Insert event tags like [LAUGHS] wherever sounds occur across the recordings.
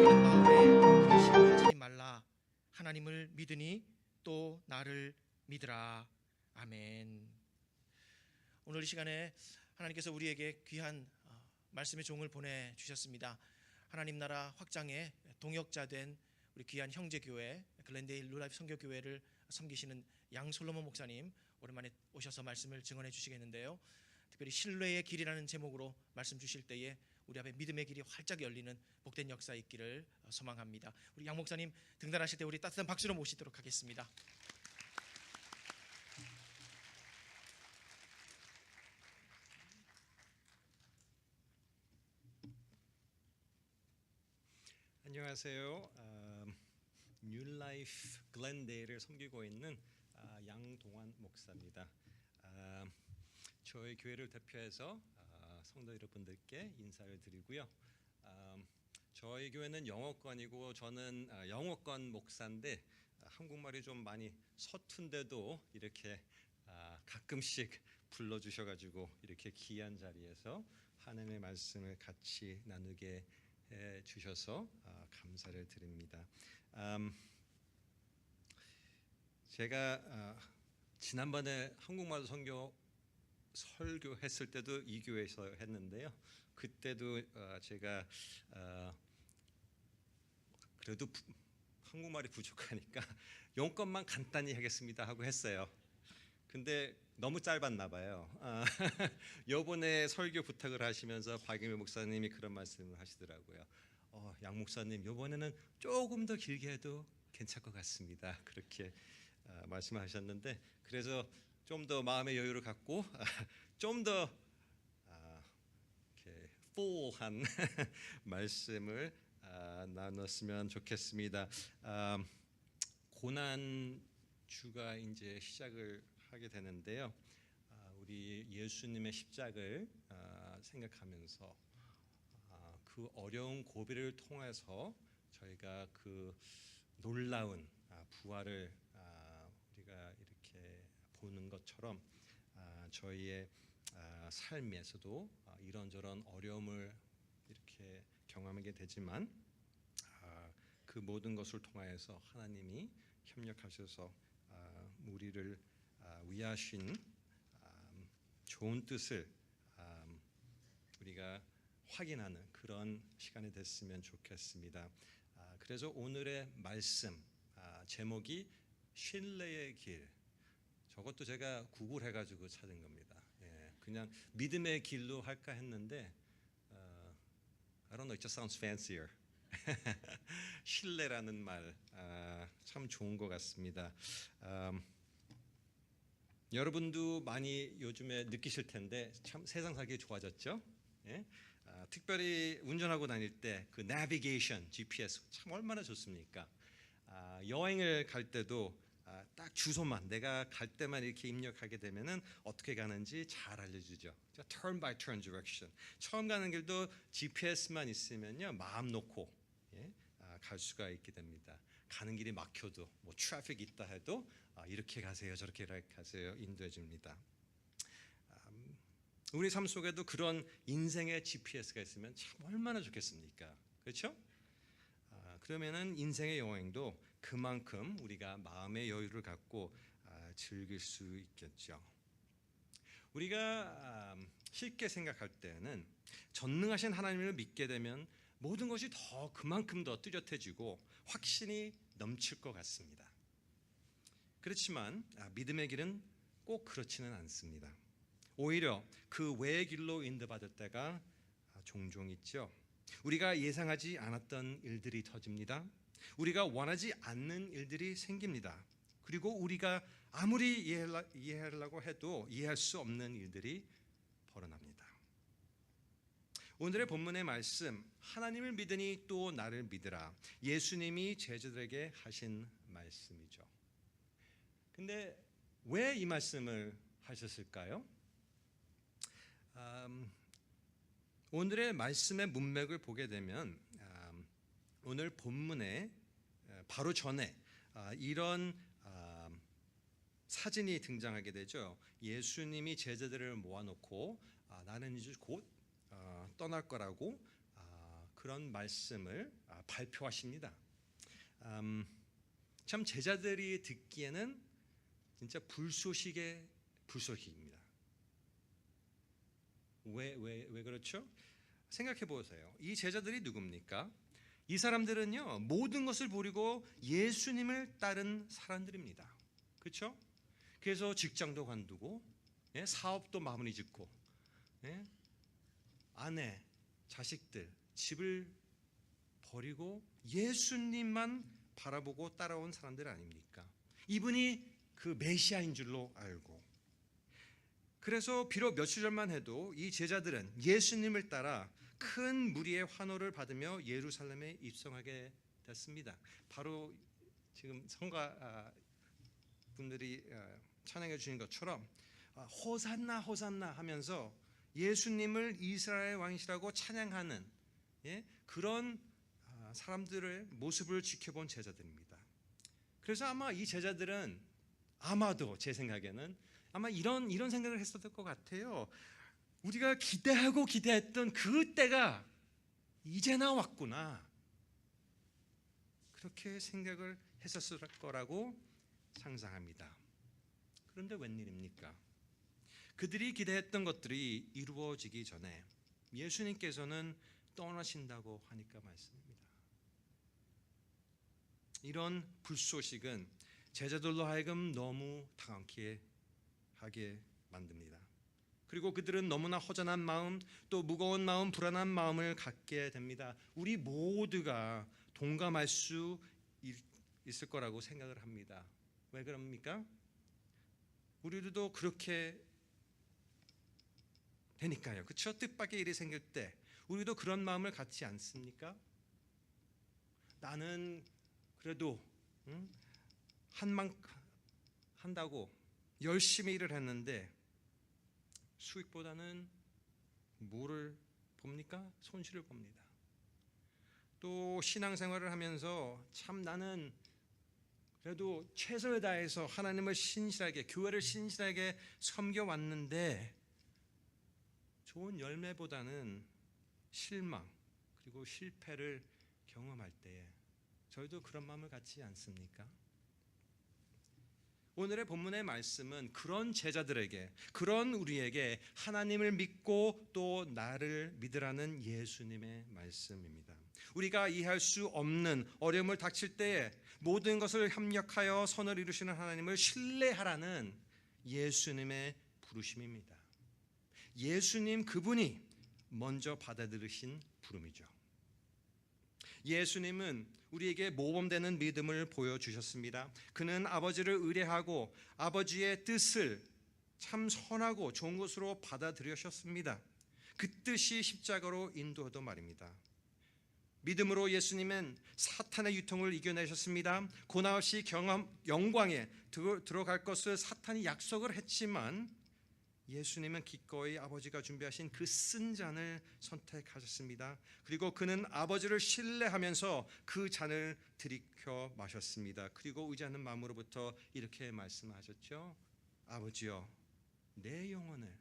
이런 마음에 근심하지 말라. 하나님을 믿으니 또 나를 믿으라. 아멘. 오늘 이 시간에 하나님께서 우리에게 귀한 어, 말씀의 종을 보내 주셨습니다. 하나님 나라 확장의 동역자 된 우리 귀한 형제 교회 글렌데일 루라이프 선교 교회를 섬기시는 양솔로몬 목사님 오랜만에 오셔서 말씀을 증언해 주시겠는데요. 특별히 신뢰의 길이라는 제목으로 말씀 주실 때에 우리 앞에 믿음의 길이 활짝 열리는 복된 역사 있기를 소망합니다. 우리 양 목사님 등단하실 때 우리 따뜻한 박수로 모시도록 하겠습니다. 안녕하세요. 뉴라이프 글렌데이를 섬기고 있는 아, 양동환 목사입니다. 아, 저희 교회를 대표해서 아, 성도 여러분들께 인사를 드리고요. 아, 저희 교회는 영어권이고 저는 아, 영어권 목사인데 아, 한국말이 좀 많이 서툰데도 이렇게 아, 가끔씩 불러주셔가지고 이렇게 귀한 자리에서 하나님의 말씀을 같이 나누게 해 주셔서 아, 감사를 드립니다. 음, 제가 아, 지난번에 한국말 선교 설교했을 때도 이 교회에서 했는데요. 그때도 아, 제가 아, 그래도 부- 한국말이 부족하니까 [LAUGHS] 용건만 간단히 하겠습니다 하고 했어요. 근데 너무 짧았나 봐요. 아, [LAUGHS] 요번에 설교 부탁을 하시면서 박임일 목사님이 그런 말씀을 하시더라고요. 어, 양 목사님 요번에는 조금 더 길게 해도 괜찮을 것 같습니다. 그렇게 아, 말씀하셨는데 그래서 좀 더 마음의 여유를 갖고 [LAUGHS] 좀더 아, 이렇게 full한 [LAUGHS] 말씀을 아, 나눴으면 좋겠습니다. 아, 고난 주가 이제 시작을 하게 되는데요. 아, 우리 예수님의 십자가를 아, 생각하면서 아, 그 어려운 고비를 통해서 저희가 그 놀라운 아, 부활을 보는 것처럼 아, 저희의 아, 삶에서도 아, 이런저런 어려움을 이렇게 경험하게 되지만 아, 그 모든 것을 통하여서 하나님이 협력하셔서 아, 우리를 아, 위하신 아, 좋은 뜻을 아, 우리가 확인하는 그런 시간이 됐으면 좋겠습니다. 아, 그래서 오늘의 말씀 아, 제목이 신뢰의 길. 저것도 제가 구글해가지고 찾은 겁니다. 예, 그냥 믿음의 길로 할까 했는데 어, I don't know, it just sounds fancier. [LAUGHS] 신뢰라는 말참 좋은 것 같습니다. 음, 여러분도 많이 요즘에 느끼실 텐데 참 세상 살기 좋아졌죠. 예? 아, 특별히 운전하고 다닐 때 그 내비게이션 GPS 참 얼마나 좋습니까? 아, 여행을 갈 때도 아, 딱 주소만 내가 갈 때만 이렇게 입력하게 되면은 어떻게 가는지 잘 알려주죠. 자, turn by turn direction. 처음 가는 길도 GPS만 있으면요 마음 놓고 예? 아, 갈 수가 있게 됩니다. 가는 길이 막혀도 뭐 트래픽 있다 해도 아, 이렇게 가세요 저렇게 가세요 인도해 줍니다. 음, 우리 삶 속에도 그런 인생의 GPS가 있으면 참 얼마나 좋겠습니까? 그렇죠? 아, 그러면은 인생의 여행도 그만큼 우리가 마음의 여유를 갖고 아, 즐길 수 있겠죠. 우리가 아, 쉽게 생각할 때는 전능하신 하나님을 믿게 되면 모든 것이 더 그만큼 더 뚜렷해지고 확신이 넘칠 것 같습니다. 그렇지만 아, 믿음의 길은 꼭 그렇지는 않습니다. 오히려 그 외의 길로 인도받을 때가 아, 종종 있죠. 우리가 예상하지 않았던 일들이 터집니다. 우리가 원하지 않는 일들이 생깁니다. 그리고 우리가 아무리 이해하려- 이해하려고 해도 이해할 수 없는 일들이 벌어납니다. 오늘의 본문의 말씀 하나님을 믿으니 또 나를 믿으라 예수님이 제자들에게 하신 말씀이죠. 근데 왜 이 말씀을 하셨을까요? 음, 오늘의 말씀의 문맥을 보게 되면 음, 오늘 본문에 에, 바로 전에 아, 이런 아, 사진이 등장하게 되죠. 예수님이 제자들을 모아놓고 아, 나는 이제 곧 어, 떠날 거라고 아, 그런 말씀을 아, 발표하십니다. 음, 참 제자들이 듣기에는 진짜 불쏘시개 불쏘시입니다. 왜 왜 왜 그렇죠? 생각해 보세요. 이 제자들이 누굽니까? 이 사람들은요 모든 것을 버리고 예수님을 따른 사람들입니다. 그렇죠? 그래서 직장도 관두고 예, 사업도 마무리 짓고 예, 아내, 자식들, 집을 버리고 예수님만 바라보고 따라온 사람들 아닙니까? 이분이 그 메시아인 줄로 알고 그래서 비록 며칠 전만 해도 이 제자들은 예수님을 따라 큰 무리의 환호를 받으며 예루살렘에 입성하게 됐습니다. 바로 지금 성가 아, 분들이 아, 찬양해 주신 것처럼 아, 호산나 호산나 하면서 예수님을 이스라엘 왕이시라고 찬양하는 예? 그런 아, 사람들의 모습을 지켜본 제자들입니다. 그래서 아마 이 제자들은 아마도 제 생각에는 아마 이런 이런 생각을 했었을 것 같아요. 우리가 기대하고 기대했던 그 때가 이제 나 왔구나. 그렇게 생각을 했었을 거라고 상상합니다. 그런데 웬일입니까? 그들이 기대했던 것들이 이루어지기 전에 예수님께서는 떠나신다고 하니까 말씀입니다. 이런 불소식은 제자들로 하여금 너무 당황케 하게 만듭니다. 그리고 그들은 너무나 허전한 마음, 또 무거운 마음, 불안한 마음을 갖게 됩니다. 우리 모두가 동감할 수 있을 거라고 생각을 합니다. 왜 그럽니까? 우리들도 그렇게 되니까요. 그렇죠? 뜻밖의 일이 생길 때 우리도 그런 마음을 갖지 않습니까? 나는 그래도 응? 한만 한다고 열심히 일을 했는데 수익보다는 뭐를 봅니까? 손실을 봅니다. 또 신앙생활을 하면서 참 나는 그래도 최선을 다해서 하나님을 신실하게 교회를 신실하게 섬겨 왔는데 좋은 열매보다는 실망 그리고 실패를 경험할 때에 저희도 그런 마음을 갖지 않습니까? 오늘의 본문의 말씀은 그런 제자들에게 그런 우리에게 하나님을 믿고 또 나를 믿으라는 예수님의 말씀입니다. 우리가 이해할 수 없는 어려움을 닥칠 때에 모든 것을 협력하여 선을 이루시는 하나님을 신뢰하라는 예수님의 부르심입니다. 예수님 그분이 먼저 받아들이신 부름이죠. 예수님은 우리에게 모범되는 믿음을 보여주셨습니다. 그는 아버지를 의뢰하고 아버지의 뜻을 참 선하고 좋은 것으로 받아들여셨습니다. 그 뜻이 십자가로 인도하던 말입니다. 믿음으로 예수님은 사탄의 유통을 이겨내셨습니다. 고나 없이 경험 영광에 들어갈 것을 사탄이 약속을 했지만 예수님은 기꺼이 아버지가 준비하신 그 쓴 잔을 선택하셨습니다. 그리고 그는 아버지를 신뢰하면서 그 잔을 들이켜 마셨습니다. 그리고 의지하는 마음으로부터 이렇게 말씀하셨죠. 아버지여, 내 영혼을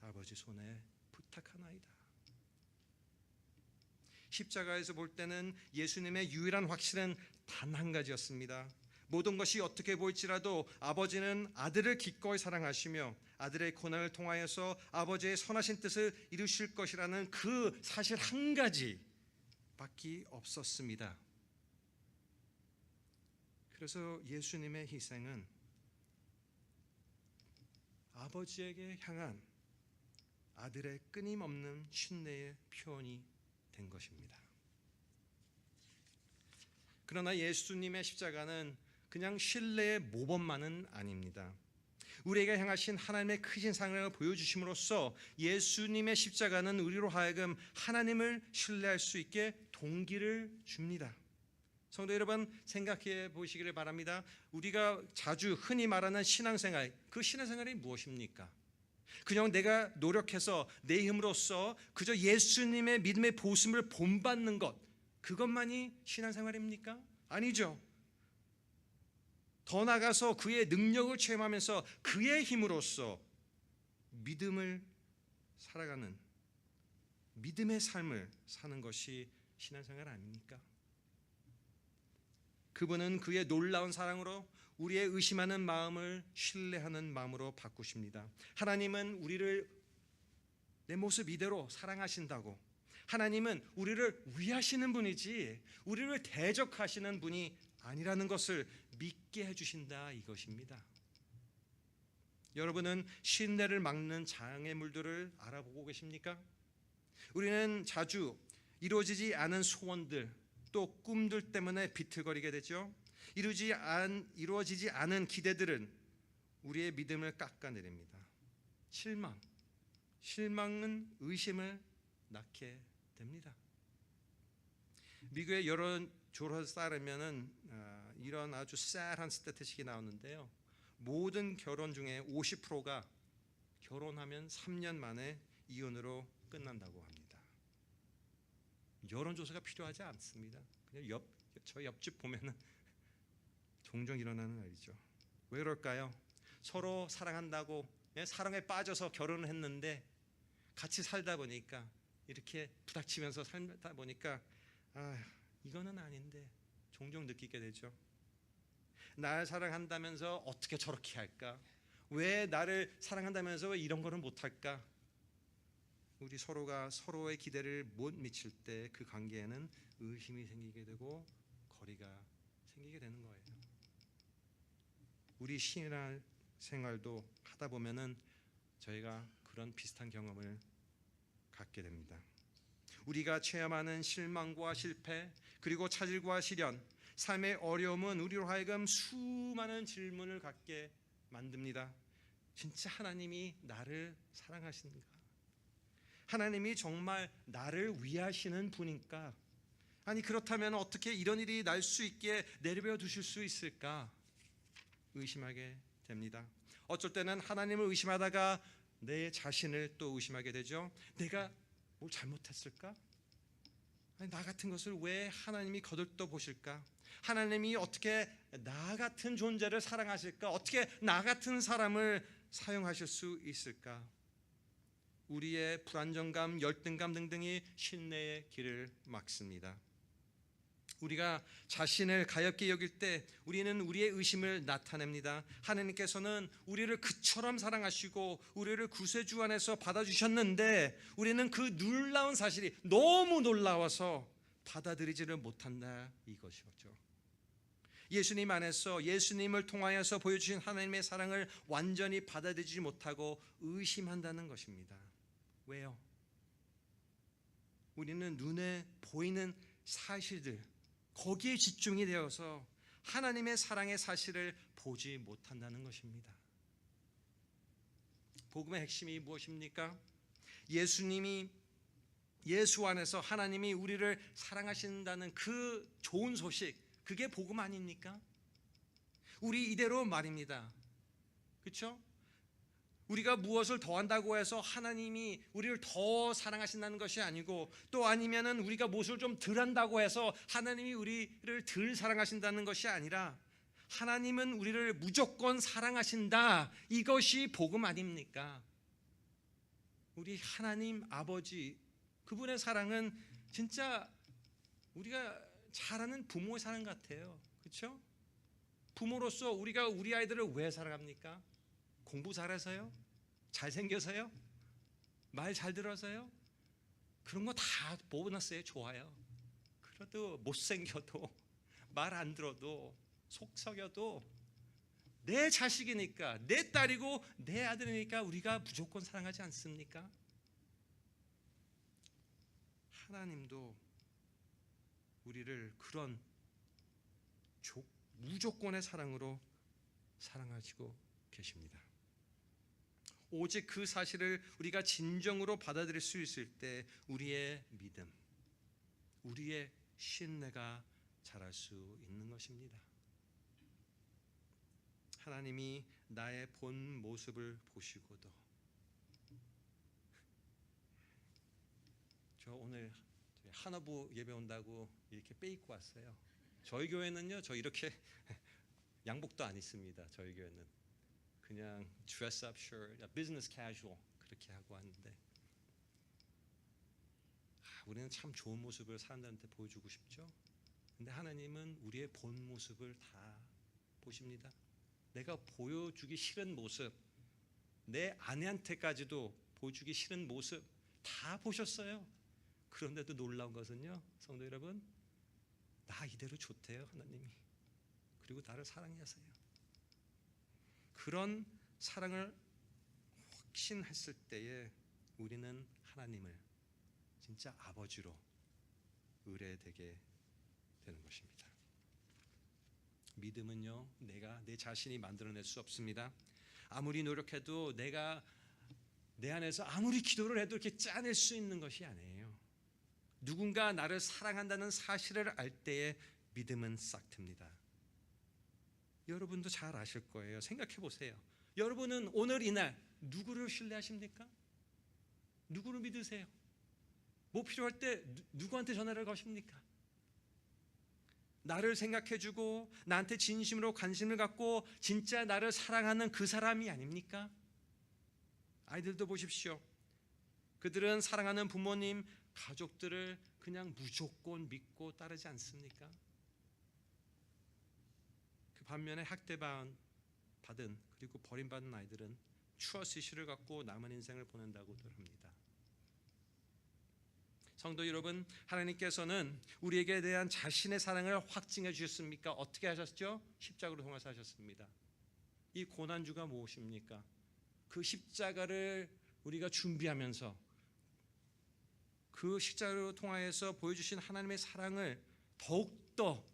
아버지 손에 부탁하나이다. 십자가에서 볼 때는 예수님의 유일한 확신은 단 한 가지였습니다. 모든 것이 어떻게 보일지라도 아버지는 아들을 기꺼이 사랑하시며 아들의 고난을 통하여서 아버지의 선하신 뜻을 이루실 것이라는 그 사실 한 가지밖에 없었습니다. 그래서 예수님의 희생은 아버지에게 향한 아들의 끊임없는 신뢰의 표현이 된 것입니다. 그러나 예수님의 십자가는 그냥 신뢰의 모범만은 아닙니다. 우리에게 향하신 하나님의 크신 사랑을 보여주심으로써 예수님의 십자가는 우리로 하여금 하나님을 신뢰할 수 있게 동기를 줍니다. 성도 여러분 생각해 보시기를 바랍니다. 우리가 자주 흔히 말하는 신앙생활, 그 신앙생활이 무엇입니까? 그냥 내가 노력해서 내 힘으로써 그저 예수님의 믿음의 보심을 본받는 것, 그것만이 신앙생활입니까? 아니죠. 더 나가서 그의 능력을 체험하면서 그의 힘으로써 믿음을 살아가는 믿음의 삶을 사는 것이 신앙생활 아닙니까? 그분은 그의 놀라운 사랑으로 우리의 의심하는 마음을 신뢰하는 마음으로 바꾸십니다. 하나님은 우리를 내 모습 이대로 사랑하신다고. 하나님은 우리를 위하시는 분이지 우리를 대적하시는 분이 아니라는 것을 믿게 해주신다 이것입니다. 여러분은 신뢰를 막는 장애물들을 알아보고 계십니까? 우리는 자주 이루어지지 않은 소원들 또 꿈들 때문에 비틀거리게 되죠. 이루지 안 이루어지지 않은 기대들은 우리의 믿음을 깎아내립니다. 실망, 실망은 의심을 낳게 됩니다. 미국의 여론 조사에 따르면은 아, 이런 아주 쌀한 스태티스틱이 나오는데요. 모든 결혼 중에 50%가 결혼하면 3년 만에 이혼으로 끝난다고 합니다. 여론조사가 필요하지 않습니다. 그냥 옆, 저 옆집 보면은 [LAUGHS] 종종 일어나는 일이죠. 왜 그럴까요? 서로 사랑한다고 예, 사랑에 빠져서 결혼을 했는데 같이 살다 보니까 이렇게 부닥치면서 살다 보니까 아 이거는 아닌데 종종 느끼게 되죠. 날 사랑한다면서 어떻게 저렇게 할까? 왜 나를 사랑한다면서 왜 이런 거는 못 할까? 우리 서로가 서로의 기대를 못 미칠 때 그 관계에는 의심이 생기게 되고 거리가 생기게 되는 거예요. 우리 신앙 생활도 하다 보면은 저희가 그런 비슷한 경험을 갖게 됩니다. 우리가 체험하는 실망과 실패 그리고 차질과 시련 삶의 어려움은 우리로 하여금 수많은 질문을 갖게 만듭니다. 진짜 하나님이 나를 사랑하신가? 하나님이 정말 나를 위하시는 분인가? 아니 그렇다면 어떻게 이런 일이 날 수 있게 내려베어 두실 수 있을까? 의심하게 됩니다. 어쩔 때는 하나님을 의심하다가 내 자신을 또 의심하게 되죠. 내가 뭘 잘못했을까? 아니, 나 같은 것을 왜 하나님이 거들떠 보실까? 하나님이 어떻게 나 같은 존재를 사랑하실까? 어떻게 나 같은 사람을 사용하실 수 있을까? 우리의 불안정감, 열등감 등등이 신뢰의 길을 막습니다. 우리가 자신을 가엽게 여길 때 우리는 우리의 의심을 나타냅니다. 하나님께서는 우리를 그처럼 사랑하시고 우리를 구세주 안에서 받아주셨는데 우리는 그 놀라운 사실이 너무 놀라워서 받아들이지를 못한다 이것이었죠. 예수님 안에서 예수님을 통하여서 보여주신 하나님의 사랑을 완전히 받아들이지 못하고 의심한다는 것입니다. 왜요? 우리는 눈에 보이는 사실들 거기에 집중이 되어서 하나님의 사랑의 사실을 보지 못한다는 것입니다. 복음의 핵심이 무엇입니까? 예수님이 예수 안에서 하나님이 우리를 사랑하신다는 그 좋은 소식 그게 복음 아닙니까? 우리 이대로 말입니다. 그렇죠? 우리가 무엇을 더 한다고 해서 하나님이 우리를 더 사랑하신다는 것이 아니고 또 아니면은 우리가 무엇을 좀 덜 한다고 해서 하나님이 우리를 덜 사랑하신다는 것이 아니라 하나님은 우리를 무조건 사랑하신다. 이것이 복음 아닙니까? 우리 하나님 아버지 그분의 사랑은 진짜 우리가 잘 아는 부모의 사랑 같아요. 그렇죠? 부모로서 우리가 우리 아이들을 왜 사랑합니까? 공부 잘해서요? 잘생겨서요? 말 잘 들어서요? 그런 거 다 보너스에 좋아요. 그래도 못생겨도 말 안 들어도 속 썩여도 내 자식이니까 내 딸이고 내 아들이니까 우리가 무조건 사랑하지 않습니까? 하나님도 우리를 그런 조, 무조건의 사랑으로 사랑하시고 계십니다. 오직 그 사실을 우리가 진정으로 받아들일 수 있을 때 우리의 믿음, 우리의 신뢰가 자랄 수 있는 것입니다. 하나님이 나의 본 모습을 보시고도 저 오늘 한어부 예배 온다고 이렇게 빼입고 왔어요. 저희 교회는요, 저 이렇게 [LAUGHS] 양복도 안 입습니다. 저희 교회는 그냥 dress up shirt, business casual 그렇게 하고 왔는데 우리는 참 좋은 모습을 사람들한테 보여주고 싶죠. 근데 하나님은 우리의 본 모습을 다 보십니다. 내가 보여주기 싫은 모습, 내 아내한테까지도 보여주기 싫은 모습 다 보셨어요. 그런데도 놀라운 것은요, 성도 여러분, 나 이대로 좋대요 하나님이. 그리고 나를 사랑하세요. 그런 사랑을 확신했을 때에 우리는 하나님을 진짜 아버지로 의뢰되게 되는 것입니다. 믿음은요, 내가 내 자신이 만들어낼 수 없습니다. 아무리 노력해도 내가 내 안에서 아무리 기도를 해도 이렇게 짜낼 수 있는 것이 아니에요. 누군가 나를 사랑한다는 사실을 알 때에 믿음은 싹 틉니다. 여러분도 잘 아실 거예요. 생각해 보세요. 여러분은 오늘 이날 누구를 신뢰하십니까? 누구를 믿으세요? 뭐 필요할 때 누- 누구한테 전화를 거십니까? 나를 생각해주고 나한테 진심으로 관심을 갖고 진짜 나를 사랑하는 그 사람이 아닙니까? 아이들도 보십시오. 그들은 사랑하는 부모님, 가족들을 그냥 무조건 믿고 따르지 않습니까? 그 반면에 학대받은 받은 그리고 버림받은 아이들은 추어스 이슈를 갖고 남은 인생을 보낸다고들 합니다. 성도 여러분, 하나님께서는 우리에게 대한 자신의 사랑을 확증해 주셨습니까? 어떻게 하셨죠? 십자가로 통해서 하셨습니다. 이 고난주가 무엇입니까? 그 십자가를 우리가 준비하면서 그 십자가로 통하여서 보여주신 하나님의 사랑을 더욱더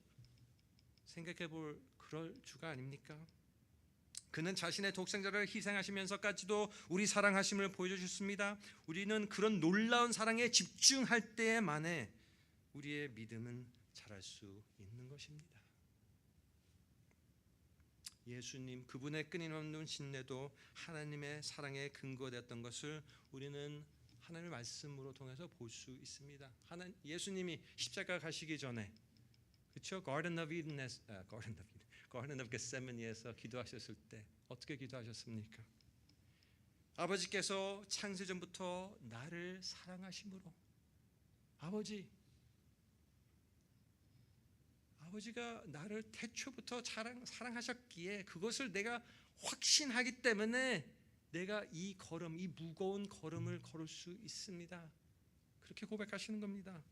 생각해 볼 그럴 주가 아닙니까? 그는 자신의 독생자를 희생하시면서까지도 우리 사랑하심을 보여주셨습니다. 우리는 그런 놀라운 사랑에 집중할 때만에 우리의 믿음은 자랄 수 있는 것입니다. 예수님 그분의 끊임없는 신뢰도 하나님의 사랑의 근거되었던 것을 우리는 하나님의 말씀으로 통해서 볼 수 있습니다. 하나 예수님이 십자가 가시기 전에 그렇죠? Garden of Eden, 아, Garden of Eden, Garden of Gethsemane에서 기도하셨을 때 어떻게 기도하셨습니까? 아버지께서 창세전부터 나를 사랑하심으로 아버지 아버지가 나를 태초부터 사랑, 사랑하셨기에 그것을 내가 확신하기 때문에 내가 이 걸음, 이 무거운 걸음을 걸을 수 있습니다. 그렇게 고백하시는 겁니다.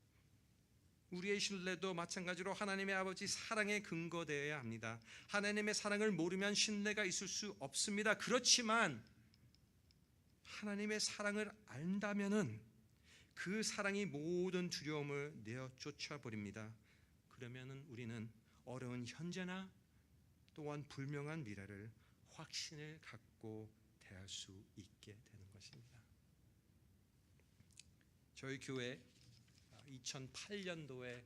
우리의 신뢰도 마찬가지로 하나님의 아버지 사랑에 근거되어야 합니다. 하나님의 사랑을 모르면 신뢰가 있을 수 없습니다. 그렇지만 하나님의 사랑을 안다면은 그 사랑이 모든 두려움을 내어 쫓아 버립니다. 그러면은 우리는 어려운 현재나 또한 불명한 미래를 확신을 갖고 대할 수 있게 되는 것입니다. 저희 교회 2008년도에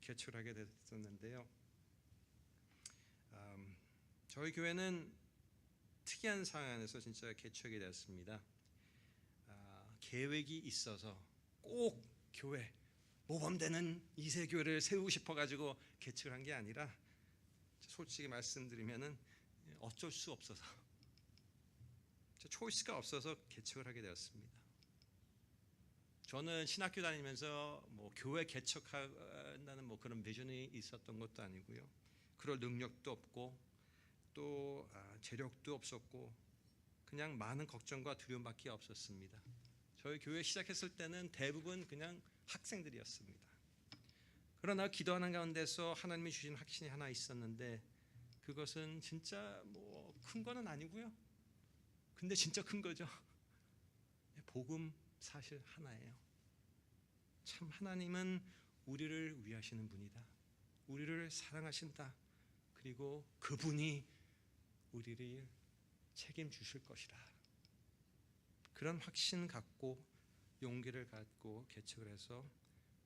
개최를 하게 됐었는데요. 음, 저희 교회는 특이한 상황에서 진짜 개최하게 되었습니다. 아, 계획이 있어서 꼭 교회 모범되는 이세 교회를 세우고 싶어 가지고 개최를 한게 아니라 솔직히 말씀드리면은 어쩔 수 없어서 초이스가 없어서 개최를 하게 되었습니다. 저는 신학교 다니면서 뭐 교회 개척한다는 뭐 그런 비전이 있었던 것도 아니고요. 그럴 능력도 없고 또 아, 재력도 없었고 그냥 많은 걱정과 두려움밖에 없었습니다. 저희 교회 시작했을 때는 대부분 그냥 학생들이었습니다. 그러나 기도하는 가운데서 하나님이 주신 확신이 하나 있었는데 그것은 진짜 뭐 큰 거는 아니고요. 근데 진짜 큰 거죠. [LAUGHS] 복음 사실 하나예요. 참 하나님은 우리를 위하시는 분이다. 우리를 사랑하신다. 그리고 그분이 우리를 책임주실 것이다. 그런 확신 갖고 용기를 갖고 개척을 해서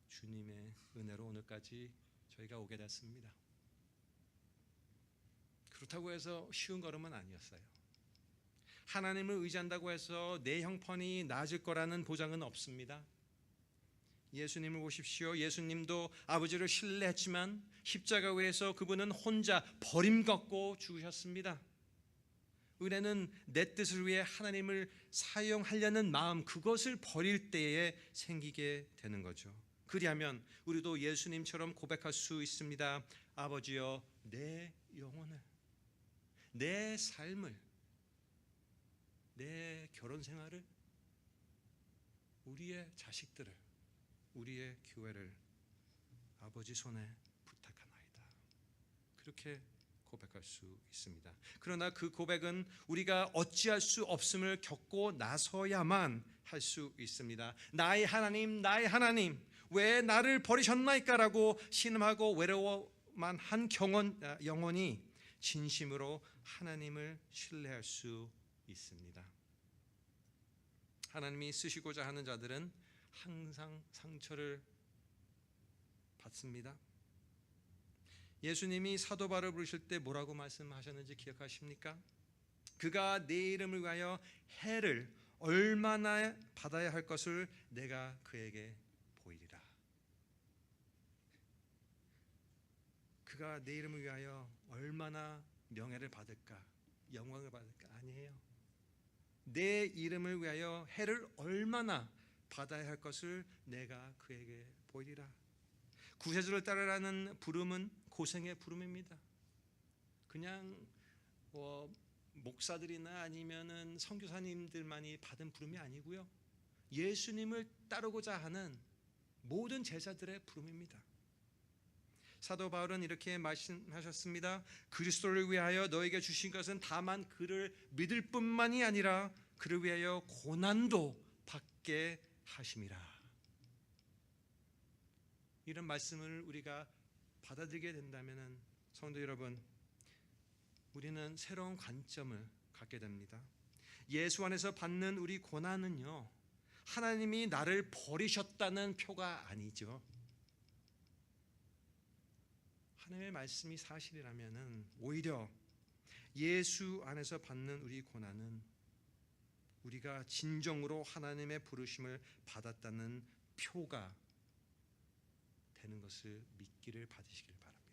주님의 은혜로 오늘까지 저희가 오게 됐습니다. 그렇다고 해서 쉬운 걸음은 아니었어요. 하나님을 의지한다고 해서 내 형편이 나아질 거라는 보장은 없습니다. 예수님을 보십시오. 예수님도 아버지를 신뢰했지만 십자가 위에서 그분은 혼자 버림받고 죽으셨습니다. 은혜는 내 뜻을 위해 하나님을 사용하려는 마음 그것을 버릴 때에 생기게 되는 거죠. 그리하면 우리도 예수님처럼 고백할 수 있습니다. 아버지여, 내 영혼을, 내 삶을, 내 결혼 생활을, 우리의 자식들을, 우리의 교회를 아버지 손에 부탁하나이다. 그렇게 고백할 수 있습니다. 그러나 그 고백은 우리가 어찌할 수 없음을 겪고 나서야만 할 수 있습니다. 나의 하나님, 나의 하나님, 왜 나를 버리셨나이까라고 신음하고 외로워만 한 경원, 아, 영혼이 진심으로 하나님을 신뢰할 수 있습니다. 하나님이 쓰시고자 하는 자들은 항상 상처를 받습니다. 예수님이 사도 바를 부르실 때 뭐라고 말씀하셨는지 기억하십니까? 그가 내 이름을 위하여 해를 얼마나 받아야 할 것을 내가 그에게 보이리라. 그가 내 이름을 위하여 얼마나 명예를 받을까, 영광을 받을까 아니에요. 내 이름을 위하여 해를 얼마나 받아야 할 것을 내가 그에게 보이리라. 구세주를 따르라는 부름은 고생의 부름입니다. 그냥 뭐 목사들이나 아니면은 선교사님들만이 받은 부름이 아니고요. 예수님을 따르고자 하는 모든 제자들의 부름입니다. 사도 바울은 이렇게 말씀하셨습니다. 그리스도를 위하여 너에게 주신 것은 다만 그를 믿을 뿐만이 아니라 그를 위하여 고난도 받게 하심이라. 이런 말씀을 우리가 받아들이게 된다면 성도 여러분 우리는 새로운 관점을 갖게 됩니다. 예수 안에서 받는 우리 고난은요. 하나님이 나를 버리셨다는 표가 아니죠. 하나님의 말씀이 사실이라면은 오히려 예수 안에서 받는 우리 고난은 우리가 진정으로 하나님의 부르심을 받았다는 표가 되는 것을 믿기를 받으시길 바랍니다.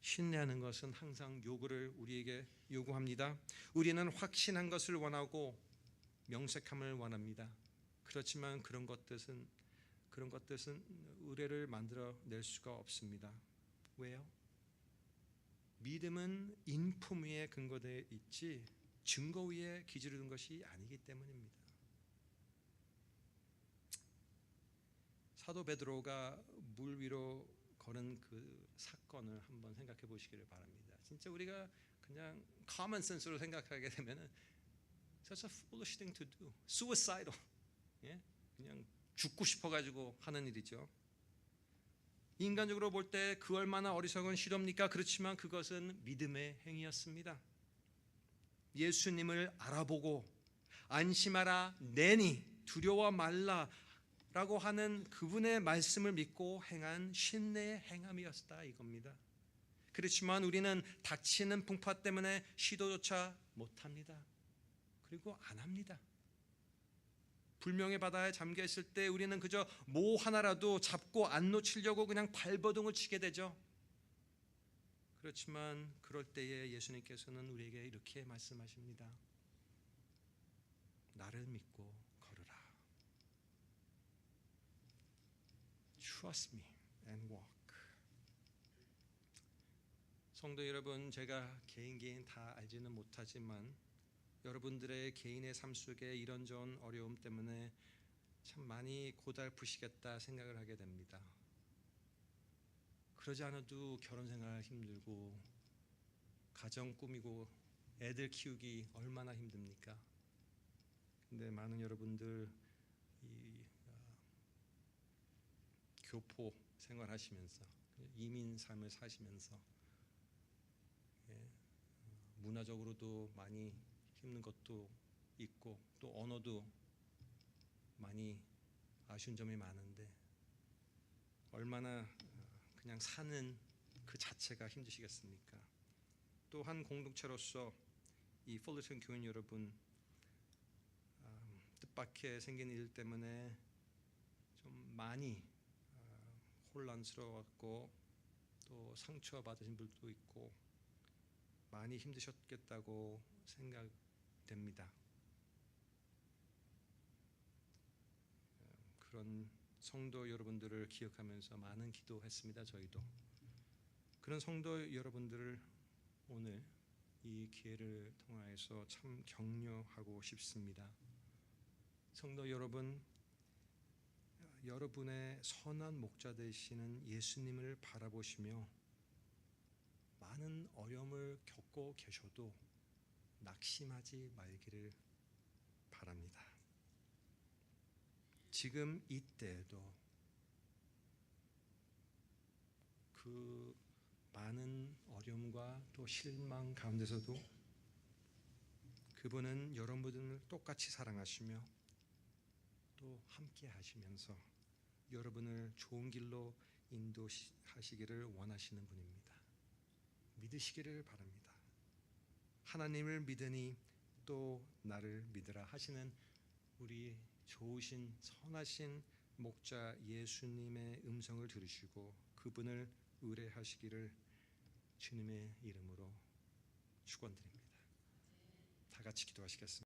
신뢰하는 것은 항상 요구를 우리에게 요구합니다. 우리는 확신한 것을 원하고 명색함을 원합니다. 그렇지만 그런 것들은 그런 것들은 의뢰를 만들어 낼 수가 없습니다. 왜요? 믿음은 인품 위에 근거되어 있지 증거 위에 기지를 둔 것이 아니기 때문입니다. 사도 베드로가 물 위로 걸은 그 사건을 한번 생각해 보시기를 바랍니다. 진짜 우리가 그냥 common sense로 생각하게 되면은 such a foolish thing to do, suicidal, 예, 그냥 죽고 싶어 가지고 하는 일이죠. 인간적으로 볼 때 그 얼마나 어리석은 시도입니까? 그렇지만 그것은 믿음의 행위였습니다. 예수님을 알아보고 안심하라 내니 두려워 말라 라고 하는 그분의 말씀을 믿고 행한 신뢰의 행함이었다 이겁니다. 그렇지만 우리는 닥치는 풍파 때문에 시도조차 못합니다. 그리고 안 합니다. 불명의 바다에 잠겨 있을 때 우리는 그저 뭐 하나라도 잡고 안 놓치려고 그냥 발버둥을 치게 되죠. 그렇지만 그럴 때에 예수님께서는 우리에게 이렇게 말씀하십니다. 나를 믿고 걸으라. Trust me and walk. 성도 여러분, 제가 개인 개인 다 알지는 못하지만 여러분들의 개인의 삶 속에 이런저런 어려움 때문에 참 많이 고달프시겠다 생각을 하게 됩니다. 그러지 않아도 결혼 생활 힘들고 가정 꾸미고 애들 키우기 얼마나 힘듭니까? 근데 많은 여러분들 이 어, 교포 생활하시면서 이민 삶을 사시면서 예, 어, 문화적으로도 많이 힘든 것도 있고 또 언어도 많이 아쉬운 점이 많은데 얼마나 어, 그냥 사는 그 자체가 힘드시겠습니까? 또한 공동체로서 이 폴리턴 교인 여러분 음, 뜻밖의 생긴 일 때문에 좀 많이 어, 혼란스러웠고 또 상처 받으신 분도 있고 많이 힘드셨겠다고 생각 됩니다. 그런 성도 여러분들을 기억하면서 많은 기도했습니다. 저희도 그런 성도 여러분들을 오늘 이 기회를 통하여서 참 격려하고 싶습니다. 성도 여러분, 여러분의 선한 목자 되시는 예수님을 바라보시며 많은 어려움을 겪고 계셔도 낙심하지 말기를 바랍니다. 지금 이때에도 그 많은 어려움과 또 실망 가운데서도 그분은 여러분을 똑같이 사랑하시며 또 함께 하시면서 여러분을 좋은 길로 인도하시기를 원하시는 분입니다. 믿으시기를 바랍니다. 하나님을 믿으니 또 나를 믿으라 하시는 우리 좋으신 선하신 목자 예수님의 음성을 들으시고 그분을 의뢰하시기를 주님의 이름으로 축원드립니다. 다 같이 기도하시겠습니다.